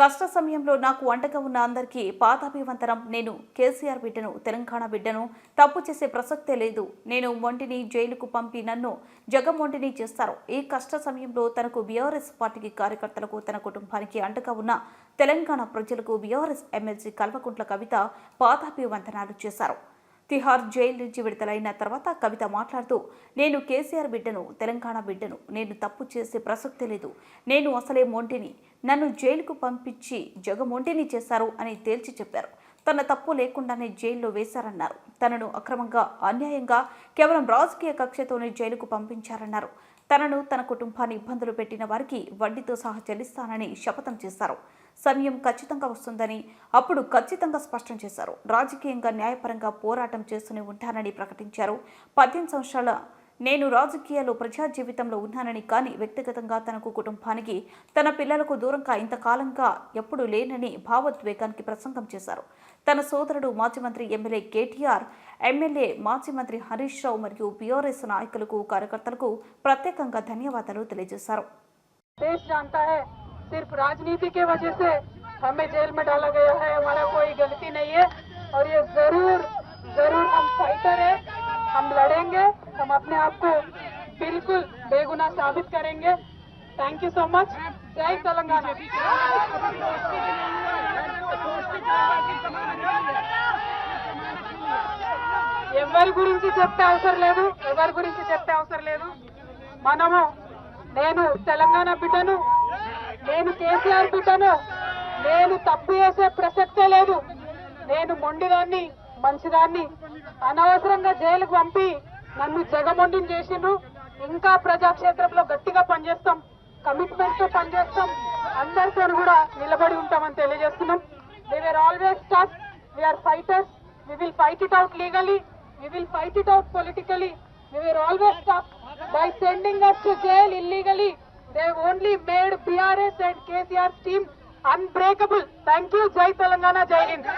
కష్ట సమయంలో నాకు అండగా ఉన్న అందరికీ పాతాభివంతరం నేను కేసీఆర్ బిడ్డను తెలంగాణ బిడ్డను. తప్పు చేసే ప్రసక్తే లేదు. నేను ఒంటిని జైలుకు పంపి నన్ను జగం ఒంటిని చేస్తారు. ఈ కష్ట సమయంలో తనకు బీఆర్ఎస్ పార్టీకి కార్యకర్తలకు తన కుటుంబానికి అండగా ఉన్న తెలంగాణ ప్రజలకు బీఆర్ఎస్ ఎమ్మెల్సీ కల్వకుంట్ల కవిత పాతాభివంతనాలు చేశారు. తిహార్ జైలు నుంచి విడుదలైన తర్వాత కవిత మాట్లాడుతూ నేను కేసీఆర్ బిడ్డను తెలంగాణ బిడ్డను నేను తప్పు చేసే ప్రసక్తి లేదు. నేను అసలే మొంటిని నన్ను జైలుకు పంపించి జగమొంటిని చేశారు అని తేల్చి చెప్పారు. తన తప్పు లేకుండానే జైల్లో వేశారన్నారు. తనను అక్రమంగా అన్యాయంగా కేవలం రాజకీయ కక్షతోనే జైలుకు పంపించారన్నారు. తనను తన కుటుంబాన్ని ఇబ్బందులు పెట్టిన వారికి వడ్డీతో సహా చెల్లిస్తానని శపథం చేశారు. సమయం ఖచ్చితంగా వస్తుందని అప్పుడు ఖచ్చితంగా స్పష్టం చేశారు. రాజకీయంగా న్యాయపరంగా పోరాటం చేస్తూనే ఉంటానని ప్రకటించారు. పద్దెనిమిది సంవత్సరాల నేను రాజకీయాల్లో ప్రజా జీవితంలో ఉన్నానని కానీ వ్యక్తిగతంగా తనకు కుటుంబానికి తన పిల్లలకు దూరంగా ఇంతకాలంగా ఎప్పుడూ లేనని భావోద్వేగానికి ప్రసంగం చేశారు తన సోదరుడు మాజీ మంత్రి ఎమ్మెల్యే కేటీఆర్ ఎమ్మెల్యే మాజీ మంత్రి హరీష్ రావు మరియు బీఆర్ఎస్ నాయకులకు కార్యకర్తలకు ప్రత్యేకంగా ధన్యవాదాలు తెలియజేశారు देश जानता है सिर्फ राजनीति के वजह से हमें जेल में डाला गया है हमारा कोई गलती नहीं है और ये जरूर जरूर हम फाइटर है हम लड़ेंगे हम अपने आप को बिल्कुल बेगुनाह साबित करेंगे थैंक यू सो मच जय तेलंगाना ఎవరి గురించి చెప్తే అవసరం లేదు ఎవరి గురించి చెప్తే అవసరం లేదు మనము నేను తెలంగాణ బిడ్డను నేను కేసీఆర్ బిడ్డను నేను తప్పు చేసే ప్రసక్తే లేదు నేను మొండిదాన్ని మంచిదాన్ని అనవసరంగా జైలుకు పంపి నన్ను జగమొండిని చేసిండ్రు. ఇంకా ప్రజాక్షేత్రంలో గట్టిగా పనిచేస్తాం. కమిట్మెంట్తో పనిచేస్తాం. అందరితో కూడా నిలబడి ఉంటామని తెలియజేస్తున్నాం. They were always at us we are fighters we will fight it out legally we will fight it out politically we are always at us by sending us to jail illegally they only made BRS and KCR team unbreakable thank you Jai Telangana Jai Hind